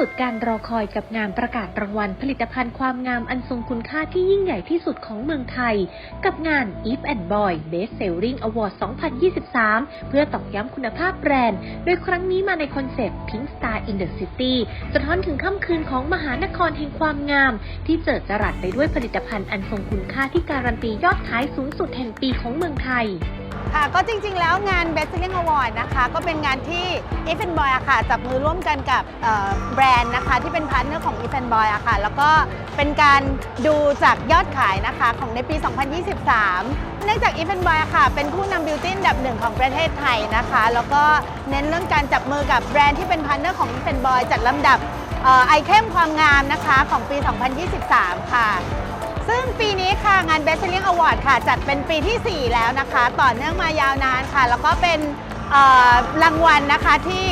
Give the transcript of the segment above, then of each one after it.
สุดการรอคอยกับงานประกาศรางวัลผลิตภัณฑ์ความงามอันทรงคุณค่าที่ยิ่งใหญ่ที่สุดของเมืองไทย กับงาน Eve and Boy Best Selling Award 2023 เพื่อตอกย้ำคุณภาพแบรนด์ โดยครั้งนี้มาในคอนเซปต์ Pink Star in the City สะท้อนถึงค่ำคืนของมหานครแห่งความงาม ที่เจิดจรัสไปด้วยผลิตภัณฑ์อันทรงคุณค่าที่การันตียอดขายสูงสุดแห่งปีของเมืองไทย ค่ะก็จริงๆ แล้วงาน Best Selling Award นะคะ ก็เป็นงานที่ e v e n Boy อะค่ะจับมือร่วมกันกับแบรนด์นะคะ ที่เป็นพาร์ทเนอร์ของ e v e n Boy อะค่ะ แล้วก็เป็นการดูจากยอดขายนะคะของในปี 2023 เนื่องจาก e v e n Boy อะค่ะ เป็นผู้นำบิวตี้นดับหนึ่งของประเทศไทยนะคะ แล้วก็เน้นเรื่องการจับมือกับแบรนด์ที่เป็นพาร์ทเนอร์ของ e v e n Boy จัดลำดับเอ่อไอเทมความงามนะคะของปี 2023 ค่ะ ซึ่งปีนี้ งาน Best Selling Award ค่ะ จัดเป็นปีที่ 4 แล้วนะคะ ต่อเนื่องมายาวนานค่ะ แล้วก็เป็นรางวัลนะคะที่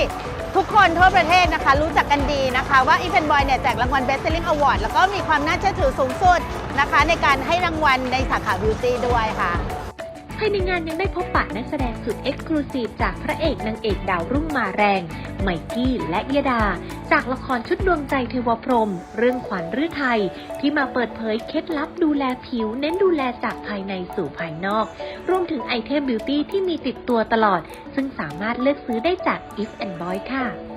ทุกคนทั่วประเทศนะคะ รู้จักกันดีนะคะ ว่า e v e n Boy เนี่ยแจกรางวัล Best Selling Award แล้วก็มีความน่าเชื่อถือสูงสุดนะคะ ในการให้รางวัลในสาขา Beauty ด้วยค่ะภายในงานยังได้พบปะนักแสดงสุดเอ็กซ์คลูซีฟจากพระเอกนางเอกดาวรุ่งมาแรง ไมกี้และยดา จากละครชุดดวงใจเทวพรม เรื่องขวัญฤทัยที่มาเปิดเผยเคล็ดลับดูแลผิว เน้นดูแลจากภายในสู่ภายนอก รวมถึงไอเทมบิวตี้ที่มีติดตัวตลอด ซึ่งสามารถเลือกซื้อได้จาก If and Boy ค่ะ